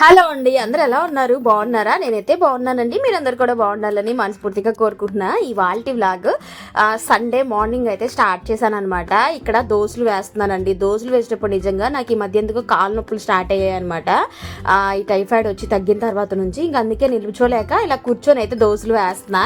Hello అండి అందరు ఎలా ఉన్నారు? బాగున్నారా? నేనైతే బాగున్నానండి. మీరందరు కూడా బాగుండాలని మనస్ఫూర్తిగా కోరుకుంటున్నా. ఈ వాల్టి వ్లాగ్ సండే మార్నింగ్ అయితే స్టార్ట్ చేశాను అనమాట ఇక్కడ దోశలు వేస్తున్నానండి. దోశలు వేసేటప్పుడు నిజంగా నాకు ఈ మధ్య ఎందుకు కాలు నొప్పులు స్టార్ట్ అయ్యాయి అనమాట ఈ టైఫాయిడ్ వచ్చి తగ్గిన తర్వాత నుంచి ఇంక అందుకే నిల్చోలేక ఇలా కూర్చొని అయితే దోశలు వేస్తున్నా.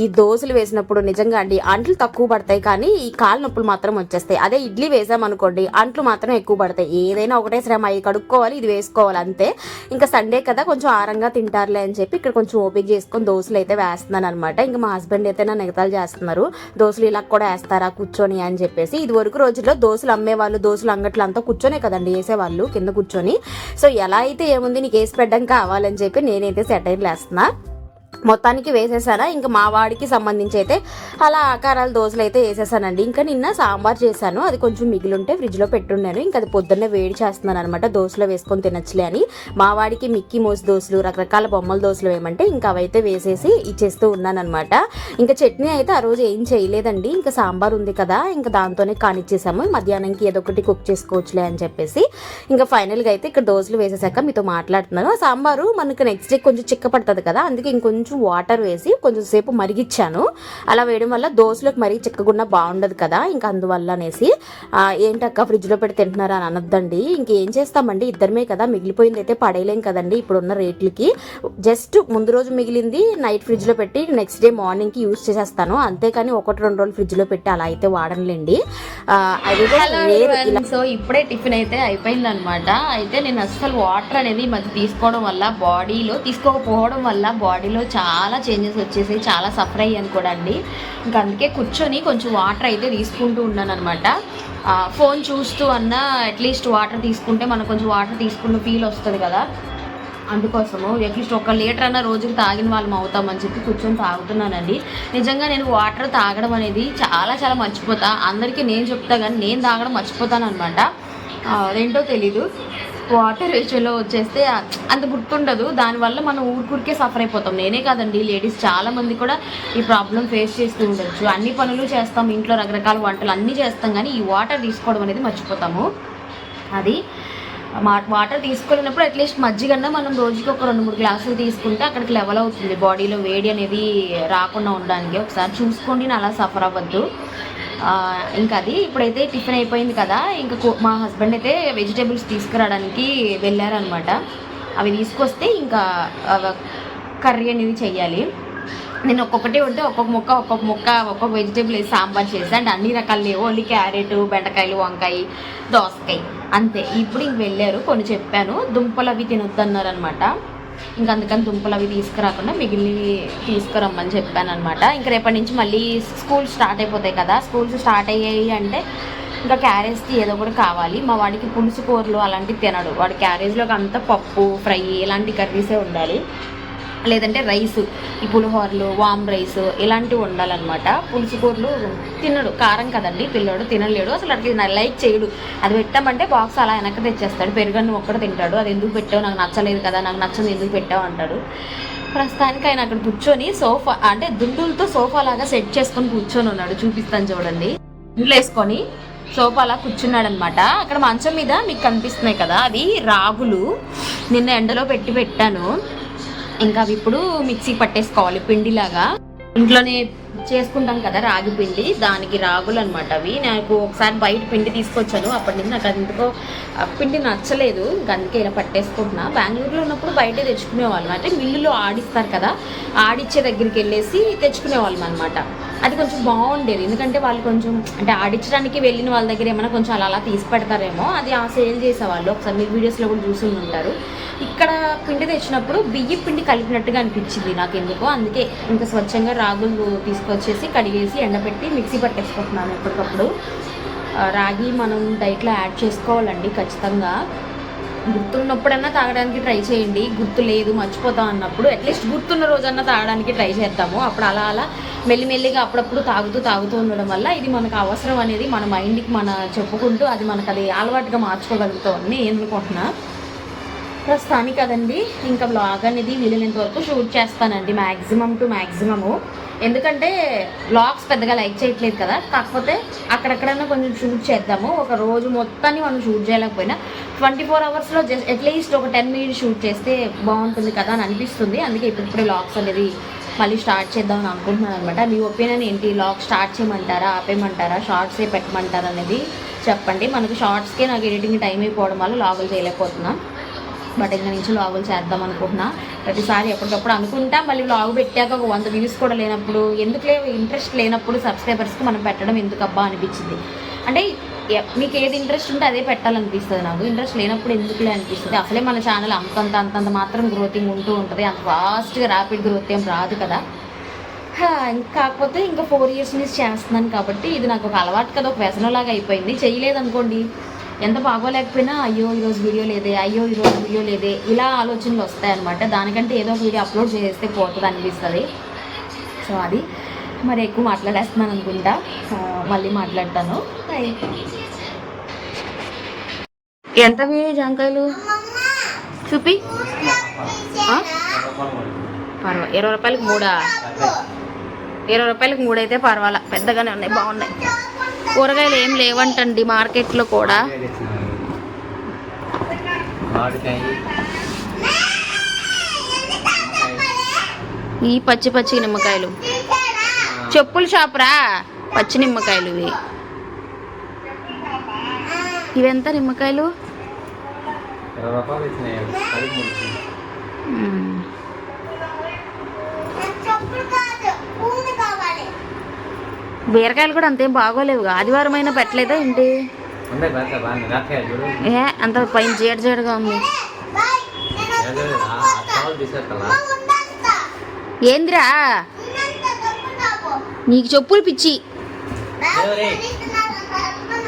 ఈ దోశలు వేసినప్పుడు నిజంగా అండి అంట్లు తక్కువ పడతాయి కానీ ఈ కాలు నొప్పులు మాత్రం వచ్చేస్తాయి. అదే ఇడ్లీ వేసామనుకోండి అంట్లు మాత్రం ఎక్కువ పడతాయి. ఏదైనా ఒకటే శ్రమ. అవి కడుక్కోవాలి ఇది వేసుకోవాలి అంతే. ఇంకా సండే కదా కొంచెం ఆరంగా తింటారులే అని చెప్పి ఇక్కడ కొంచెం ఓపిక చేసుకొని దోశలు అయితే వేస్తున్నాను అనమాట ఇంకా మా హస్బెండ్ అయితే నా నిగతాలు చేస్తున్నారు. దోశలు ఇలా కూడా వేస్తారా కూర్చొని అని చెప్పేసి. ఇది వరకు రోజుల్లో దోశలు అమ్మేవాళ్ళు దోశలు అంగట్లు అంతా కూర్చొనే కదండి వేసేవాళ్ళు కింద కూర్చొని. సో ఎలా అయితే ఏముంది నీకు వేసి పెట్టడం కావాలని చెప్పి నేనైతే సెటైర్లు వేస్తున్నా మొత్తానికి వేసేసానా? ఇంకా మా వాడికి సంబంధించి అయితే అలా ఆకారాల దోశలు అయితే వేసేసానండి. ఇంకా నిన్న సాంబార్ చేశాను. అది కొంచెం మిగిలింటే ఫ్రిడ్జ్లో పెట్టున్నాను ఇంకా అది పొద్దున్నే వేడి చేస్తున్నాను అనమాట దోశలో వేసుకొని తినచ్చులే అని. మా వాడికి మిక్కీ మోస్ దోశలు రకరకాల బొమ్మల దోశలు వేయమంటే ఇంకా అవైతే వేసేసి ఇచ్చేస్తూ ఉన్నానమాట ఇంకా చట్నీ అయితే ఆ రోజు ఏం చేయలేదండి. ఇంకా సాంబార్ ఉంది కదా ఇంకా దాంతోనే కానిచ్చేసాము. మధ్యాహ్నంకి ఏదో ఒకటి కుక్ చేసుకోవచ్చులే అని చెప్పేసి ఇంకా ఫైనల్గా అయితే ఇక్కడ దోశలు వేసేసాక మీతో మాట్లాడుతున్నాను. ఆ సాంబారు మనకు నెక్స్ట్ డే కొంచెం చిక్క పడుతుంది కదా అందుకే ఇంకొంచెం వాటర్ వేసి కొంచెం సేపు మరిగిచ్చాను. అలా వేయడం వల్ల దోశలకు మరీ చిక్కకుండా బాగుండదు కదా. ఇంకా అందువల్ల అనేసి ఏంటక్క ఫ్రిడ్జ్లో పెట్టి తింటున్నారా అని అనొద్దండి. ఇంకేం చేస్తామండి? ఇద్దరమే కదా మిగిలిపోయింది అయితే పడేయలేం కదండి ఇప్పుడున్న రేట్లకి. జస్ట్ ముందు రోజు మిగిలింది నైట్ ఫ్రిడ్జ్లో పెట్టి నెక్స్ట్ డే మార్నింగ్కి యూస్ చేసేస్తాను. అంతేకాని ఒకటి రెండు రోజులు ఫ్రిడ్జ్లో పెట్టి అలా అయితే వాడనులేండి. అది సో ఇప్పుడే టిఫిన్ అయితే అయిపోయింది అనమాట అయితే నేను అస్సలు వాటర్ అనేది మధ్య తీసుకోవడం వల్ల బాడీలో తీసుకోకపోవడం వల్ల బాడీలో చాలా చాలా చేంజెస్ వచ్చేసి చాలా సఫర్ అయ్యాను కూడా అండి. ఇంకా అందుకే కూర్చొని కొంచెం వాటర్ అయితే తీసుకుంటూ ఉన్నాను అనమాట ఫోన్ చూస్తూ అన్నా అట్లీస్ట్ వాటర్ తీసుకుంటే మనకు కొంచెం వాటర్ తీసుకున్న ఫీల్ వస్తుంది కదా. అందుకోసము అట్లీస్ట్ ఒక లీటర్ అన్న రోజుకి తాగిన వాళ్ళం అవుతామని చెప్పి కూర్చొని తాగుతున్నానండి. నిజంగా నేను వాటర్ తాగడం అనేది చాలా చాలా మర్చిపోతా. అందరికీ నేను చెప్తా కానీ నేను తాగడం మర్చిపోతాను అనమాట అదేంటో తెలీదు. వాటర్ విషయంలో వచ్చేస్తే అంత గుర్తుండదు. దానివల్ల మనం ఊరికూరికే సఫర్ అయిపోతాం. నేనే కాదండి లేడీస్ చాలామంది కూడా ఈ ప్రాబ్లం ఫేస్ చేస్తూ ఉండొచ్చు. అన్ని పనులు చేస్తాం ఇంట్లో రకరకాల వంటలు అన్నీ చేస్తాం కానీ ఈ వాటర్ తీసుకోవడం అనేది మర్చిపోతాము. అది మా వాటర్ తీసుకోలేనప్పుడు అట్లీస్ట్ మజ్జిగన్నా మనం రోజుకి ఒక రెండు మూడు గ్లాసులు తీసుకుంటే అక్కడికి లెవెల్ అవుతుంది. బాడీలో వేడి అనేది రాకుండా ఉండడానికి ఒకసారి చూసుకోండి నేను అలా సఫర్ అవ్వద్దు. ఇంకా అది ఇప్పుడైతే టిఫిన్ అయిపోయింది కదా ఇంకా మా హస్బెండ్ అయితే వెజిటేబుల్స్ తీసుకురావడానికి వెళ్ళారనమాట అవి తీసుకొస్తే ఇంకా కర్రీ అనేది చెయ్యాలి. నేను ఒక్కొక్కటి ఉంటే ఒక్కొక్క ముక్క ఒక్కొక్క ముక్క ఒక్కొక్క వెజిటేబుల్ వేసి సాంబార్ చేసి అంటే అన్ని రకాలు లేవు. ఓన్లీ క్యారెట్ బెండకాయలు వంకాయ దోసకాయ. అంతే. ఇప్పుడు ఇంక వెళ్ళారు కొన్ని చెప్పాను. దుంపలు అవి తినొద్దన్నారు అనమాట ఇంకా అందుకని దుంపలు అవి తీసుకురాకుండా మిగిలినవి తీసుకురమ్మని చెప్పాను అనమాట ఇంకా రేపటి నుంచి మళ్ళీ స్కూల్ స్టార్ట్ అయిపోతాయి కదా స్కూల్స్ స్టార్ట్ అయ్యాయి అంటే ఇంకా క్యారేజ్కి ఏదో ఒకటి కావాలి. మా వాడికి పులుసు కూరలు అలాంటివి తినడు. వాడి క్యారేజ్లోకి అంతా పప్పు ఫ్రై ఇలాంటి కర్రీసే ఉండాలి. లేదంటే రైస్ ఈ పులిహోరలు వామ్ రైస్ ఇలాంటివి ఉండాలన్నమాట పులుసు కూరలు తినడు కారం కదండి పిల్లోడు తినలేడు అసలు అట్లా నా లైక్ చేయడు. అది పెట్టామంటే బాక్స్ అలా వెనక్కి తెచ్చేస్తాడు పెరుగన్ను ఒక్కడు తింటాడు అది ఎందుకు పెట్టావు నాకు నచ్చలేదు కదా నాకు నచ్చదు ఎందుకు పెట్టావు అంటాడు. ప్రస్తుతానికి ఆయన అక్కడ కూర్చొని సోఫా అంటే దుండులతో సోఫా లాగా సెట్ చేసుకొని కూర్చొని ఉన్నాడు చూపిస్తాను చూడండి. ఇంట్లో వేసుకొని సోఫా అలా కూర్చున్నాడు అనమాట అక్కడ మంచం మీద మీకు కనిపిస్తున్నాయి కదా అవి రాగులు. నిన్న ఎండలో పెట్టి పెట్టాను. ఇంకా అవి ఇప్పుడు మిక్సీ పట్టేసుకోవాలి పిండిలాగా. ఇంట్లోనే చేసుకుంటాం కదా రాగి పిండి దానికి రాగులు అనమాట అవి. నాకు ఒకసారి బయట పిండి తీసుకొచ్చాను అప్పటి నుంచి నాకు అందుకో ఎందుకో పిండి నచ్చలేదు. అందుకే ఇలా పట్టేసుకుంటున్నా. బెంగళూరులో ఉన్నప్పుడు బయటే తెచ్చుకునేవాళ్ళం. అంటే మిల్లులో ఆడిస్తారు కదా ఆడిచ్చే దగ్గరికి వెళ్ళేసి తెచ్చుకునేవాళ్ళం అనమాట అది కొంచెం బాగుండేది. ఎందుకంటే వాళ్ళు కొంచెం అంటే ఆడించడానికి వెళ్ళిన వాళ్ళ దగ్గర ఏమైనా కొంచెం అలా అలా తీసి పెడతారేమో అది ఆ సేల్ చేసేవాళ్ళు. ఒకసారి మీరు వీడియోస్లో కూడా చూసి ఉంటారు. ఇక్కడ పిండి తెచ్చినప్పుడు బియ్య పిండి కలిపినట్టుగా అనిపించింది నాకు ఎందుకో అందుకే ఇంకా స్వచ్ఛంగా రాగులు తీసుకొచ్చేసి కడిగేసి ఎండబెట్టి మిక్సీ పట్టేసుకుంటున్నాను ఎప్పటికప్పుడు. రాగి మనం డైట్లో యాడ్ చేసుకోవాలండి ఖచ్చితంగా. గుర్తున్నప్పుడన్నా తాగడానికి ట్రై చేయండి. గుర్తు లేదు మర్చిపోతాం అన్నప్పుడు అట్లీస్ట్ గుర్తున్న రోజన్నా తాగడానికి ట్రై చేద్దాము. అప్పుడు అలా అలా మెల్లిమెల్లిగా అప్పుడప్పుడు తాగుతూ తాగుతూ ఉండడం వల్ల ఇది మనకు అవసరం అనేది మన మైండ్కి మన చెప్పుకుంటూ అది మనకు అది అలవాటుగా మార్చుకోగలుగుతామని నేను అనుకుంటున్నాను ప్రస్తుతానికి కదండి ఇంకా బ్లాగ్ అనేది వీలైనంత వరకు షూట్ చేస్తానండి మ్యాక్సిమం టు మ్యాక్సిమము ఎందుకంటే బ్లాగ్స్ పెద్దగా లైక్ చేయట్లేదు కదా కాకపోతే అక్కడక్కడైనా కొంచెం షూట్ చేద్దాము. ఒక రోజు మొత్తాన్ని మనం షూట్ చేయలేకపోయినా ట్వంటీ ఫోర్ అవర్స్లో జస్ట్ అట్లీస్ట్ ఒక టెన్ మినిట్స్ షూట్ చేస్తే బాగుంటుంది కదా అని అనిపిస్తుంది. అందుకే ఇప్పుడిప్పుడే లాగ్స్ అనేది మళ్ళీ స్టార్ట్ చేద్దామని అనుకుంటున్నాను అనమాట మీ ఒపీనియన్ ఏంటి? లాగ్ స్టార్ట్ చేయమంటారా? ఆపేయమంటారా? షార్ట్సే పెట్టమంటారా అనేది చెప్పండి. మనకు షార్ట్స్కే నాకు ఎడిటింగ్ టైం అయిపోవడం వల్ల లాగులు చేయలేకపోతున్నాం. బట్ ఇంకా నుంచి లాగులు చేద్దాం అనుకుంటున్నా. ప్రతిసారి ఎప్పటికప్పుడు అనుకుంటా. మళ్ళీ లాగు పెట్టాక ఒక వంద వ్యూస్ కూడా లేనప్పుడు ఎందుకు లేవు? ఇంట్రెస్ట్ లేనప్పుడు సబ్స్క్రైబర్స్కి మనం పెట్టడం ఎందుకబ్బా అనిపించింది అంటే మీకు ఏది ఇంట్రెస్ట్ ఉంటే అదే పెట్టాలనిపిస్తుంది నాకు. ఇంట్రెస్ట్ లేనప్పుడు ఎందుకులే అనిపిస్తుంది. అసలే మన ఛానల్ అంతంత అంతంత మాత్రం గ్రోతింగ్ ఉంటూ ఉంటుంది. అంత ఫాస్ట్గా ర్యాపిడ్ గ్రోత్ ఏం రాదు కదా. కాకపోతే ఇంకా ఫోర్ ఇయర్స్ నుంచి చేస్తున్నాను కాబట్టి ఇది నాకు ఒక అలవాటు కదా. ఒక వ్యసనంలాగా అయిపోయింది. చేయలేదనుకోండి. ఎంత బాగోలేకపోయినా అయ్యో ఈరోజు వీడియో లేదే అయ్యో ఈరోజు వీడియో లేదే ఇలా ఆలోచనలు వస్తాయన్నమాట. దానికంటే ఏదో ఒక వీడియో అప్లోడ్ చేస్తే పోతుంది అనిపిస్తుంది. సో అది. మరి ఎక్కువ మాట్లాడేస్తున్నాను అనుకుంటా. మళ్ళీ మాట్లాడతాను. ఎంతవి జాంకాయలు? చూపి. ఆ? పర్వా ఇరవై రూపాయలకి మూడా? ఇరవై రూపాయలకి మూడు అయితే పర్వాలా. పెద్దగానే ఉన్నాయి బాగున్నాయి. కూరగాయలు ఏం లేవంటండి మార్కెట్లో కూడా. ఈ పచ్చి పచ్చి నిమ్మకాయలు. చెప్పుల షాప్ రా పచ్చి నిమ్మకాయలు ఇవి. ఇవెంత నిమ్మకాయలు ఇరవై రూపాయలు ఇచ్చినాయి పది మూడు ఇచ్చినాయి. మ్మ్. బీరకాయలు కూడా అంతేం బాగోలేవు ఆదివారం అయినా పెట్టలేదా ఏంటి? ఏ అంత పైన జీడ జీడగా ఉంది. ఏందిరా? నీకు చెప్పులు పిచ్చి.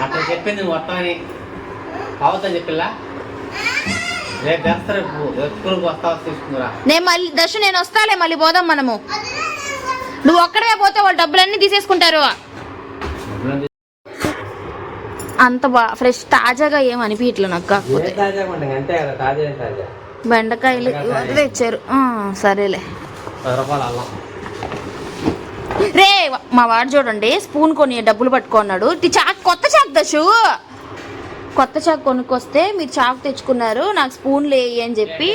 అట్లా చెప్పింది నువ్వు వస్తామని అవతా చెప్పిల్లా? రేపు తెస్తారు స్కూల్కి వస్తావా తీసుకుందిరా? నేను మళ్ళీ దశ నేను వస్తాలే మళ్ళీ పోదాం మనము. నువ్వు ఒక్కడే పోతే వాళ్ళు డబ్బులన్నీ తీసేసుకుంటారు. అంత బా ఫ్రెష్ తాజాగా ఏం అనిపించట్లే నాకు కాకపోతే. బెండకాయలు తెచ్చారు. సరేలే. రే మా వాడు చూడండి స్పూన్ కొని డబ్బులు పట్టుకున్నాడు చాక్ కొత్త చాక్ దశు కొత్త చాక్ కొనుక్కొస్తే మీరు చాకు తెచ్చుకున్నారు నాకు స్పూన్ లే అని చెప్పి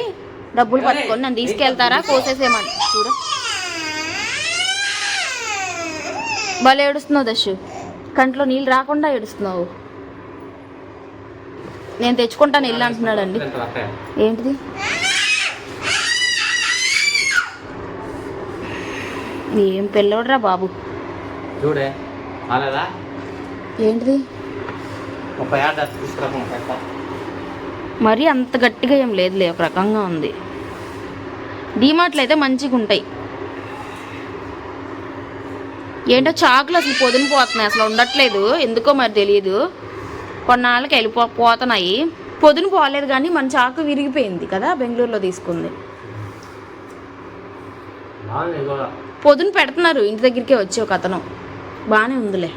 డబ్బులు పట్టుకొని నన్ను తీసుకెళ్తారా కోసేసేమని చూడ. భలే ఏడుస్తున్నావు దశు కంట్లో నీళ్ళు రాకుండా ఏడుస్తున్నావు. నేను తెచ్చుకుంటాను ఇల్లు అంటున్నాడండి? ఏంటిది? ఏం పిల్లోడ్రా బాబు. చూడే రాలేదా? ఏంటిది? మరీ అంత గట్టిగా ఏం లేదులే ఒక రకంగా ఉంది. డీమార్ట్లు అయితే మంచిగా ఉంటాయి ఏంటో చాకులు అసలు పొదిన పోతున్నాయి అసలు ఉండట్లేదు. ఎందుకో మరి తెలియదు కొన్నాళ్ళకి వెళ్ళిపో పోతున్నాయి. పొదును పోలేదు కానీ మన చాకు విరిగిపోయింది కదా బెంగళూరులో తీసుకుంది. పొదును పెడుతున్నారు ఇంటి దగ్గరికే వచ్చి ఒక అతను. బాగానే ఉందిలే.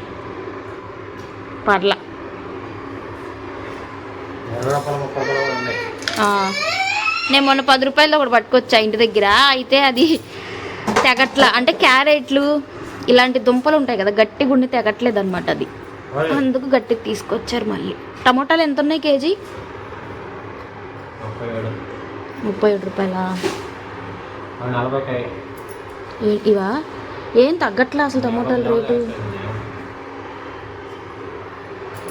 పర్లా. నేను మొన్న పది రూపాయలు ఒకటి పట్టుకొచ్చా ఇంటి దగ్గర. అయితే అది తెగట్ల. అంటే క్యారెట్లు ఇలాంటి దుంపలు ఉంటాయి కదా గట్టి గుండి తెగట్లేదు అనమాట అది అందుకు గట్టికి తీసుకొచ్చారు మళ్ళీ. టమోటాలు ఎంత ఉన్నాయి కేజీ? ముప్పై ఏడు. రూపాయలా? ఇవా? ఏం తగ్గట్లే అసలు టమోటాల రేటు?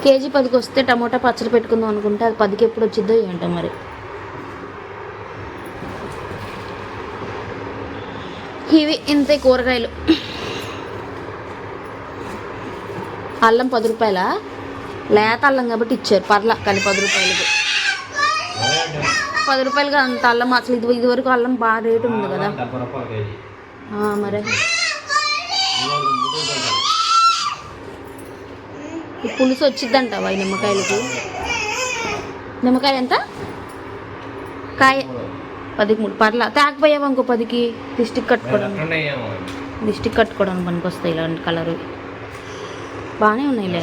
కేజీ పదికి వస్తే టమోటా పచ్చడి పెట్టుకుందాం అనుకుంటే అది పదికి ఎప్పుడు వచ్చిద్దో ఏంటో మరి. ఇవి ఇంతే కూరగాయలు. అల్లం పది రూపాయల. లేత అల్లం కాబట్టి ఇచ్చారు. పర్లా కానీ పది రూపాయలకి పది రూపాయలుగా అంత అల్లం అసలు ఇది ఇది వరకు అల్లం బాగా రేటు ఉంది కదా. మరి. ఈ పులుసు వచ్చిద్దంట ఈ నిమ్మకాయలకి. నిమ్మకాయ ఎంత? కాయ పదికి మూడు. పర్లా తాకపోయావా ఇంకో పదికి? దిష్టికి కట్టుకోవడం. దిష్టికి కట్టుకోవడానికి పనికి వస్తాయి ఇలాంటి కలరు. బాగానే ఉన్నాయిలే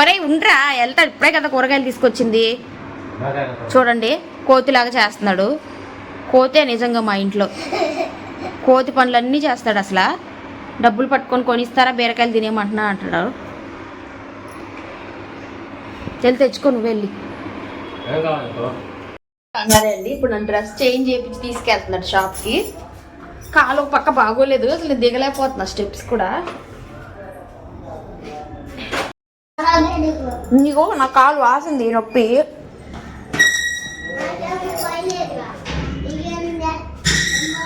ఒరే ఉండ్రా వెళ్తా. ఇప్పుడే కదా కూరగాయలు తీసుకొచ్చింది. చూడండి కోతిలాగా చేస్తున్నాడు. కోతే నిజంగా మా ఇంట్లో. కోతి పనులన్నీ చేస్తాడు అసలు. డబ్బులు పట్టుకొని కొనిస్తారా బీరకాయలు తినేయమంటున్నా అంటున్నాడు. వెళ్ళి తెచ్చుకో నువ్వు వెళ్ళి. ఏం ఇప్పుడు నన్ను డ్రెస్ చేంజ్ చేయించి తీసుకెళ్తున్నాడు షాప్కి. కాలు ఒక పక్క బాగోలేదు అసలు నేను దిగలేకపోతున్నా స్టెప్స్ కూడా. నీకు నా కాలు వాసింది నొప్పి.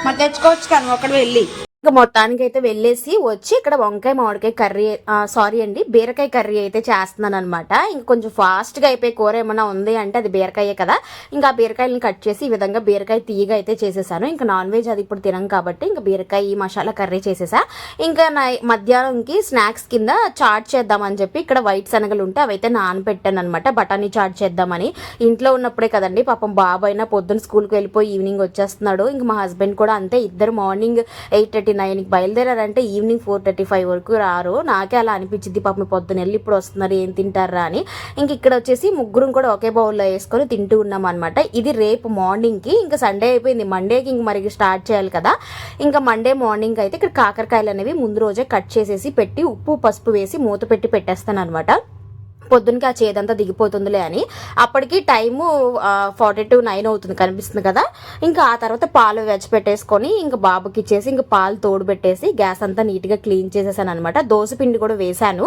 మరి తెచ్చుకోవచ్చు కానీ ఒకటి వెళ్ళి. ఇంకా మొత్తానికి అయితే వెళ్ళేసి వచ్చి ఇక్కడ వంకాయ మామిడికాయ కర్రీ సారీ అండి బీరకాయ కర్రీ అయితే చేస్తున్నాను అనమాట ఇంకా కొంచెం ఫాస్ట్గా అయిపోయి కూర ఏమైనా ఉంది అంటే అది బీరకాయే కదా. ఇంకా బీరకాయలను కట్ చేసి ఈ విధంగా బీరకాయ తీయగా అయితే చేసేసాను. ఇంకా నాన్ వెజ్ అది ఇప్పుడు తినం కాబట్టి ఇంకా బీరకాయ ఈ మసాలా కర్రీ చేసేసా. ఇంకా నా మధ్యాహ్నంకి స్నాక్స్ కింద చాట్ చేద్దామని చెప్పి ఇక్కడ వైట్ శనగలు ఉంటే అవైతే నానబెట్టాను అనమాట బఠానీ చాట్ చేద్దామని. ఇంట్లో ఉన్నప్పుడే కదండి పాపం బాబు అయినా పొద్దున్న స్కూల్కి వెళ్ళిపోయి ఈవినింగ్ వచ్చేస్తున్నాడు. ఇంక మా హస్బెండ్ కూడా అంతే. ఇద్దరు మార్నింగ్ ఎయిట్ థర్టీ నైన్కి బయలుదేరారంటే ఈవినింగ్ ఫోర్ థర్టీ ఫైవ్ వరకు రారు. నాకే అలా అనిపించింది. పాపం పొద్దున్న వెళ్ళి ఇప్పుడు వస్తున్నారు ఏం తింటారా అని. ఇంక ఇక్కడ వచ్చేసి ముగ్గురం కూడా ఒకే బౌల్లో వేసుకొని తింటూ ఉన్నాం అనమాట ఇది రేపు మార్నింగ్కి ఇంకా సండే అయిపోయింది. మండేకి ఇంక మరి స్టార్ట్ చేయాలి కదా. ఇంకా మండే మార్నింగ్ అయితే ఇక్కడ కాకరకాయలు అనేవి ముందు రోజే కట్ చేసేసి పెట్టి ఉప్పు పసుపు వేసి మూత పెట్టి పెట్టేస్తాను అనమాట పొద్దునకి ఆ చేదంతా దిగిపోతుందిలే అని. అప్పటికి టైము ఫార్టీ టు నైన్ అవుతుంది కనిపిస్తుంది కదా. ఇంకా ఆ తర్వాత పాలు వెచ్చ పెట్టేసుకొని ఇంకా బాబుకి ఇచ్చేసి ఇంకా పాలు తోడు పెట్టేసి గ్యాస్ అంతా నీట్గా క్లీన్ చేసేసాను అనమాట పిండి కూడా వేశాను.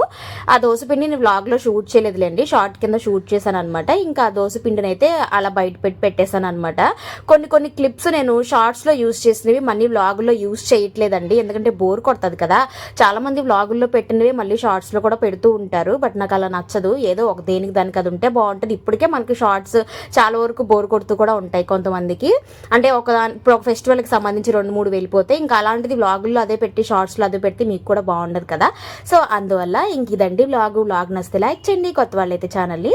ఆ దోశ పిండి నేను వ్లాగ్లో షూట్ చేయలేదులేండి షార్ట్ కింద షూట్ చేశాను అనమాట ఇంకా ఆ దోశ పిండిని అయితే అలా బయట పెట్టి పెట్టేశాను అనమాట కొన్ని కొన్ని క్లిప్స్ నేను షార్ట్స్లో యూస్ చేసినవి మళ్ళీ వ్లాగుల్లో యూస్ చేయట్లేదండి. ఎందుకంటే బోర్ కొడుతుంది కదా. చాలా మంది వ్లాగుల్లో పెట్టినవి మళ్ళీ షార్ట్స్లో కూడా పెడుతూ ఉంటారు. బట్ నాకు అలా నచ్చదు. ఏదో ఒక దేనికి దానికి అది ఉంటే బాగుంటుంది. ఇప్పటికే మనకి షార్ట్స్ చాలా వరకు బోర్ కొడుతూ కూడా ఉంటాయి కొంతమందికి. అంటే ఒక దాని- ఇప్పుడు ఒక ఫెస్టివల్కి సంబంధించి రెండు మూడు వెళ్ళిపోతే ఇంకా అలాంటిది వ్లాగుల్లో అదే పెట్టి షార్ట్స్లో అదే పెడితే మీకు కూడా బాగుండదు కదా. సో అందువల్ల ఇంక ఇదండి వ్లాగ్. వ్లాగ్ నస్తే లైక్ చేయండి. కొత్త వాళ్ళైతే ఛానల్ని